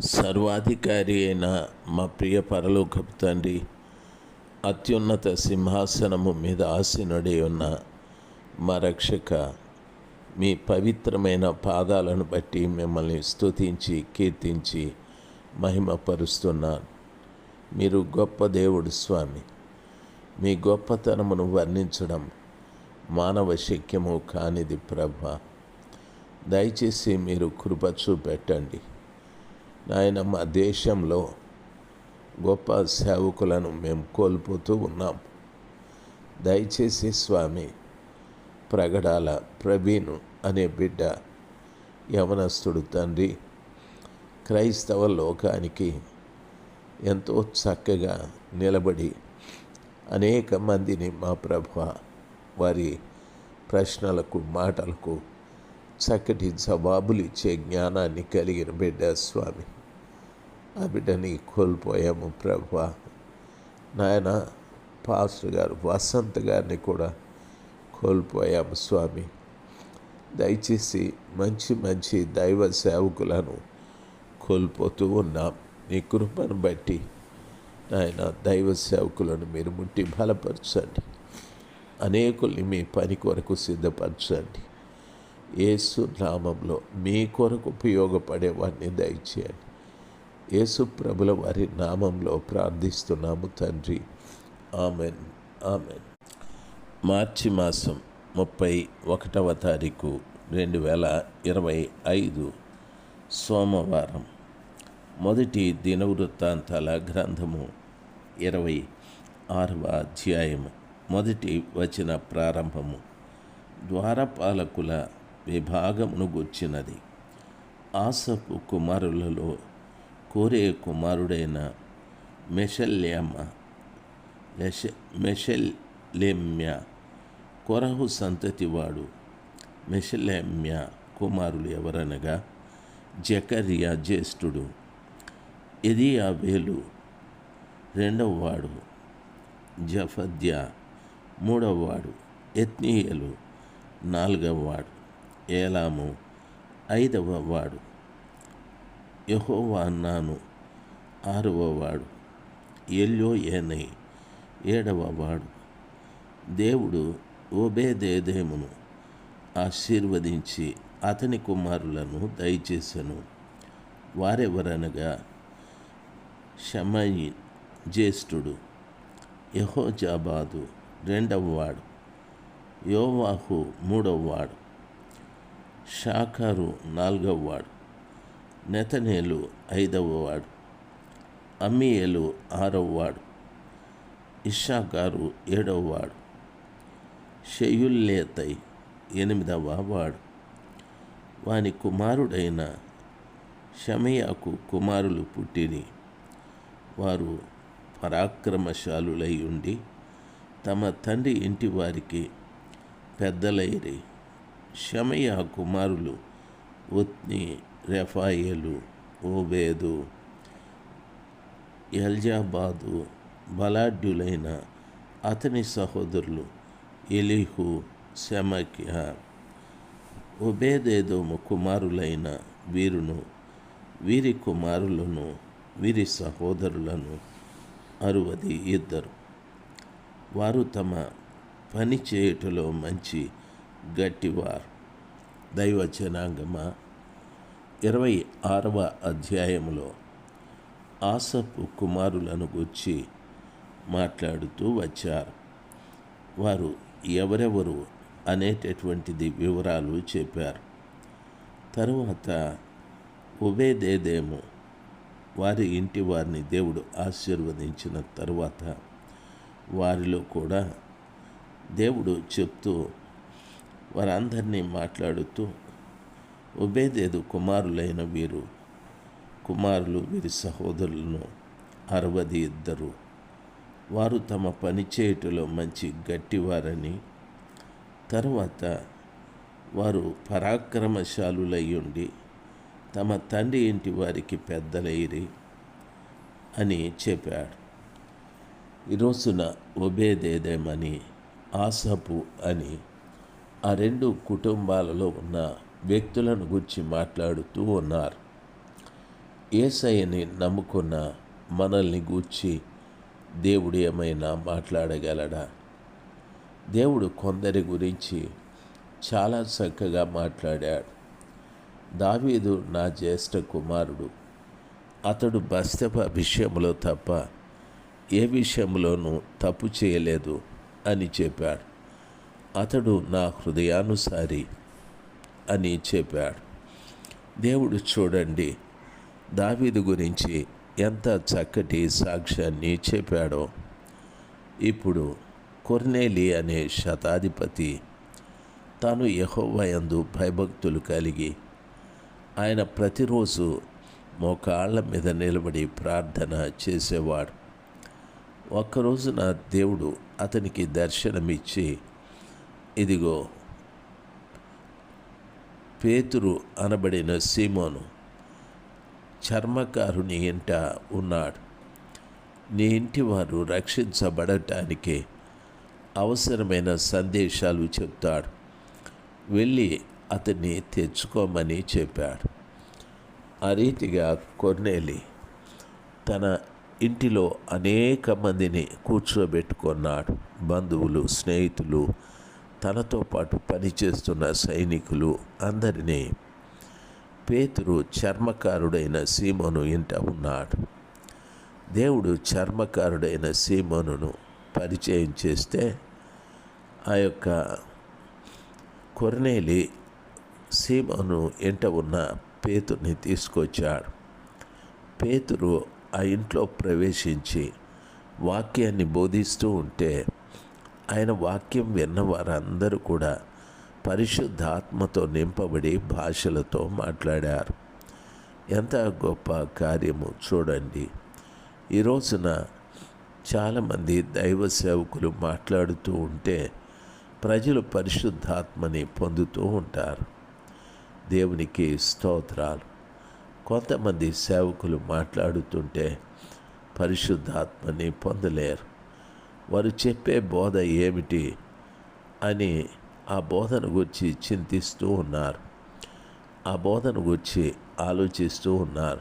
సర్వాధికారి అయిన మా ప్రియ పరలోకపు తండ్రి అత్యున్నత సింహాసనము మీద ఆసీనుడై ఉన్న మా రక్షక మీ పవిత్రమైన పాదాలను బట్టి మిమ్మల్ని స్తుతించి కీర్తించి మహిమపరుస్తున్నాను. మీరు గొప్ప దేవుడు స్వామి. మీ గొప్పతనమును వర్ణించడం మానవ శక్యము కానిది ప్రభ. దయచేసి మీరు కృప చూపెట్టండి. నాయన మా దేశంలో గొప్ప సేవకులను మేము కోల్పోతూ ఉన్నాం. దయచేసి స్వామి ప్రగడాల ప్రవీణ్ అనే బిడ్డ యవనస్తుడు తండ్రి క్రైస్తవ లోకానికి ఎంతో చక్కగా నిలబడి అనేక మందిని మా ప్రభ వారి ప్రశ్నలకు మాటలకు చక్కటి జవాబులు ఇచ్చే జ్ఞానాన్ని కలిగిన బిడ్డ స్వామి. ఆ బిడ్డని కోల్పోయాము ప్రభు. నాయన పాస్టర్ గారు వసంత్ గారిని కూడా కోల్పోయాము స్వామి. దయచేసి మంచి మంచి దైవ సేవకులను కోల్పోతూ ఉన్నాం. నీ కృపను బట్టి నాయన దైవ సేవకులను మీరు ముట్టి బలపరచండి. అనేకుల్ని మీ పని కొరకు సిద్ధపరచండి. ఏసు నామంలో మీ కొరకు ఉపయోగపడే వారిని దయచేయండి. యేసు ప్రభుల వారి నామంలో ప్రార్థిస్తున్నాము తండ్రి. ఆమెన్. ఆమెన్. మార్చి మాసం ముప్పై ఒకటవ తారీఖు రెండు వేల ఇరవై ఐదు సోమవారం. మొదటి దినవృత్తాంతాల గ్రంథము ఇరవై ఆరవ అధ్యాయము. మొదటి వచన ప్రారంభము. ద్వారపాలకుల విభాగమును గుర్చినది. ఆసపు కుమారులలో కోరే కుమారుడైన మెషల్యమ్మ లెష మెషల్లేమ్య కొరహు సంతతివాడు. మెషలేమ్య కుమారులు ఎవరనగా జకరియా జ్యేష్ఠుడు ఎదియా వేలు రెండవ వాడు జఫద్య మూడవ వాడు ఎత్నీయలు నాలుగవ వాడు ఏలాము ఐదవ వాడు యహోవా అన్నాను. ఆరవ వాడు. ఎల్యో ఏనై. ఏడవ వాడు. దేవుడు ఓబేదేదేమును ఆశీర్వదించి అతని కుమారులను దయచేశాను వారెవరనగా? షమయి జ్యేష్ఠుడు. యహోజాబాదు రెండవవాడు యోవాహు మూడవవాడు షాకారు నాలుగవవాడు నెతనేలు ఐదవ వాడు అమ్మియేలు ఆరవ వాడు ఇషాకారు ఏడవ వాడు షయుల్లేతై ఎనిమిదవ వాడు. వాని కుమారుడైన షమయాకు కుమారులు పుట్టిని వారు పరాక్రమశాలులై ఉండి తమ తండ్రి ఇంటి వారికి పెద్దలైరి. షమయ కుమారులు ఒత్ని రెఫాయేలు ఓబేదు ఎల్జాబాదు బలాఢ్యులైన అతని సహోదరులు ఎలిహు శమక్య ఒబేదేదోము కుమారులైన వీరును వీరి కుమారులను వీరి సహోదరులను అరువది ఇద్దరు. వారు తమ పని చేయుటలో మంచి గట్టివారు. దైవ జనాంగమ ఇరవై ఆరవ అధ్యాయంలో ఆసపు కుమారులను గుర్చి మాట్లాడుతూ వచ్చారు. వారు ఎవరెవరు అనేటటువంటిది వివరాలు చెప్పారు. తరువాత ఉబేదేదేమో వారి ఇంటి వారిని దేవుడు ఆశీర్వదించిన తరువాత వారిలో కూడా దేవుడు చెప్తూ వారందరినీ మాట్లాడుతూ ఉబేదేదు కుమారులైన వీరు కుమారులు వీరి సహోదరులను అరవది ఇద్దరు. వారు తమ పని చేయుటలో మంచి గట్టివారని తర్వాత వారు పరాక్రమశాలులై ఉండి తమ తండ్రి ఇంటి వారికి పెద్దలైరి అని చెప్పాడు. ఈ రోజున ఒబేదేదేమని ఆసపు అని ఆ రెండు కుటుంబాలలో ఉన్న వ్యక్తులను గురించి మాట్లాడుతూ ఉన్నారు. ఏసయ్యని నమ్ముకున్న మనల్ని గూర్చి దేవుడు ఏమైనా మాట్లాడగలడా? దేవుడు కొందరి గురించి చాలా చక్కగా మాట్లాడాడు. దావీదు నా జ్యేష్ఠ కుమారుడు అతడు బస్తప విషయంలో తప్ప ఏ విషయంలోనూ తప్పు చేయలేదు అని చెప్పాడు. అతడు నా హృదయానుసారి అని చెప్పాడు. దేవుడు చూడండి దావీదు గురించి ఎంత చక్కటి సాక్ష్యాన్ని చెప్పాడో. ఇప్పుడు కొర్నేలి అనే శతాధిపతి తాను యహోవయందు భయభక్తులు కలిగి ఆయన ప్రతిరోజు మోకాళ్ళ మీద నిలబడి ప్రార్థన చేసేవాడు. ఒక్కరోజున దేవుడు అతనికి దర్శనమిచ్చి ఇదిగో పేతురు అనబడిన సీమోను చర్మకారుని ఇంట ఉన్నాడు. నీ ఇంటి వారు రక్షించబడటానికి అవసరమైన సందేశాలు చెప్తాడు. వెళ్ళి అతన్ని తెచ్చుకోమని చెప్పాడు. ఆ రీతిగా కొన్నేలి తన ఇంటిలో అనేక మందిని కూర్చోబెట్టుకున్నాడు. బంధువులు స్నేహితులు తనతో పాటు పనిచేస్తున్న సైనికులు అందరినీ పేతురు చర్మకారుడైన సీమోను ఇంట ఉన్నాడు. దేవుడు చర్మకారుడైన సీమోను పరిచయం చేస్తే ఆ యొక్క కొరనేలి సీమోను ఇంట ఉన్న పేతుర్ని తీసుకొచ్చాడు. పేతురు ఆ ఇంట్లో ప్రవేశించి వాక్యాన్ని బోధిస్తూ ఉంటే ఆయన వాక్యం విన్న వారందరూ కూడా పరిశుద్ధాత్మతో నింపబడి భాషలతో మాట్లాడారు. ఎంత గొప్ప కార్యము చూడండి. ఈ రోజున చాలామంది దైవ సేవకులు మాట్లాడుతూ ఉంటే ప్రజలు పరిశుద్ధాత్మని పొందుతూ ఉంటారు. దేవునికి స్తోత్రాలు. కొంతమంది సేవకులు మాట్లాడుతుంటే పరిశుద్ధాత్మని పొందలేరు. వారు చెప్పే బోధ ఏమిటి అని ఆ బోధన గురించి చింతిస్తూ ఉన్నారు. ఆ బోధన గురించి ఆలోచిస్తూ ఉన్నారు.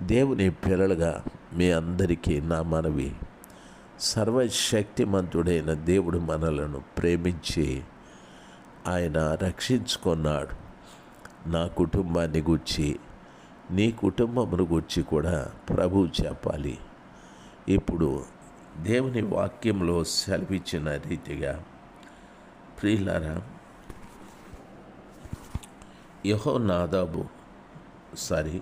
దేవుని పిల్లలుగా మీ అందరికీ నా మనవి. సర్వశక్తిమంతుడైన దేవుడు మనలను ప్రేమించి ఆయన రక్షించుకున్నాడు. నా కుటుంబాన్ని గుర్చి నీ కుటుంబమును గుర్చి కూడా ప్రభువు చెప్పాలి. ఇప్పుడు దేవుని వాక్యంలో సెలవిచ్చిన రీతిగా ప్రియులారా యహో నాదాబు సారీ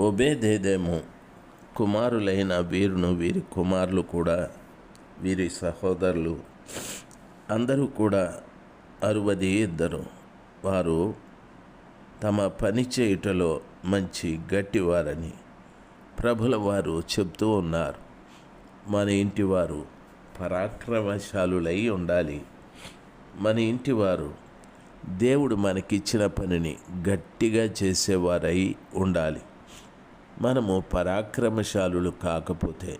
ఒబేదేదేమో కుమారులైన వీరును వీరి కుమారులు కూడా వీరి సహోదరులు అందరూ కూడా అరువది ఇద్దరు. వారు తమ పని చేయుటలో మంచి గట్టివారని. ప్రభుల వారు చెప్తూ ఉన్నారు మన ఇంటి వారు పరాక్రమశాలులై ఉండాలి. మన ఇంటి వారు దేవుడు మనకిచ్చిన పనిని గట్టిగా చేసేవారై ఉండాలి. మనము పరాక్రమశాలులు కాకపోతే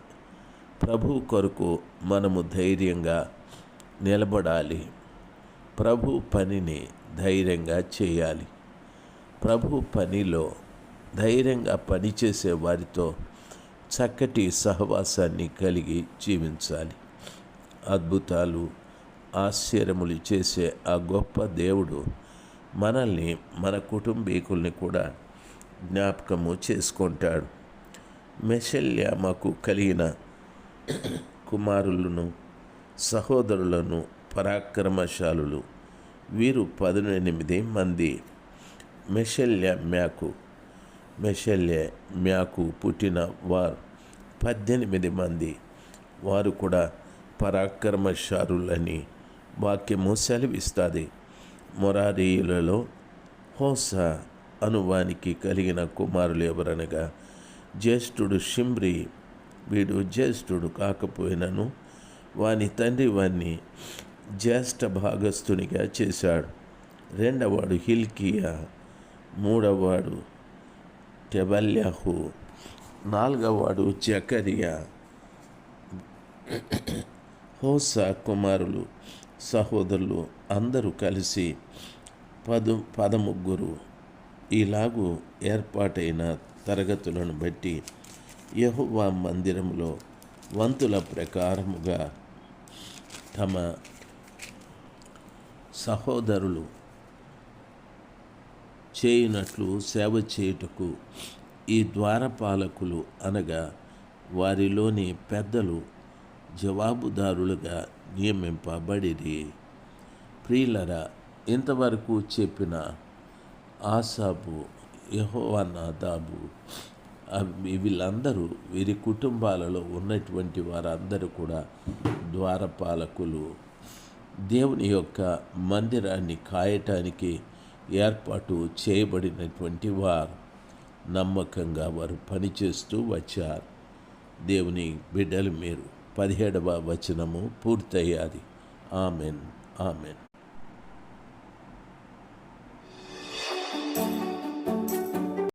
ప్రభు కొరకు మనము ధైర్యంగా నిలబడాలి. ప్రభు పనిని ధైర్యంగా చేయాలి. ప్రభు పనిలో ధైర్యంగా పనిచేసే వారితో చక్కటి సహవాసాన్ని కలిగి జీవించాలి. అద్భుతాలు ఆశ్చర్యములు చేసే ఆ గొప్ప దేవుడు మనల్ని మన కుటుంబీకుల్ని కూడా జ్ఞాపకము చేసుకుంటాడు. మెషల్యామకు కలిగిన కుమారులను సహోదరులను పరాక్రమశాలులు వీరు పదునెనిమిది మంది. మెషల్య మెషల్యే మ్యాకు పుట్టిన వారు పద్దెనిమిది మంది. వారు కూడా పరాక్రమశారులని వాక్యము సెలవిస్తుంది. మొరారీయులలో హోస అనువానికి కలిగిన కుమారులు ఎవరనగా జ్యేష్ఠుడు షిమ్రి వీడు జ్యేష్ఠుడు కాకపోయినను వాని తండ్రి వాణ్ణి జ్యేష్ఠ భాగస్థునిగా చేశాడు. రెండవవాడు హిల్కియా మూడవవాడు టెబల్యాహు నాలుగవవాడు జకరియా. హోసా కుమారులు సహోదరులు అందరూ కలిసి పదు పదముగ్గురు ఇలాగూ ఏర్పాటైన తరగతులను బట్టి యెహోవా మందిరంలో వంతుల ప్రకారముగా తమ సహోదరులు చేయునట్లు సేవ చేయుటకు ఈ ద్వారపాలకులు అనగా వారిలోని పెద్దలు జవాబుదారులుగా నియమింపబడిరి. ప్రియులరా ఇంతవరకు చెప్పిన ఆసాబు యహోవనాదాబు వీళ్ళందరూ వీరి కుటుంబాలలో ఉన్నటువంటి వారందరూ కూడా ద్వారపాలకులు. దేవుని యొక్క మందిరాన్ని కాయటానికి ఏర్పాటు చేయబడినటువంటి వారు నమ్మకంగా వారు పనిచేస్తూ వచ్చారు. దేవుని బిడ్డలు మీరు పదిహేడవ వచనము పూర్తయ్యాది. ఆమెన్. ఆమెన్.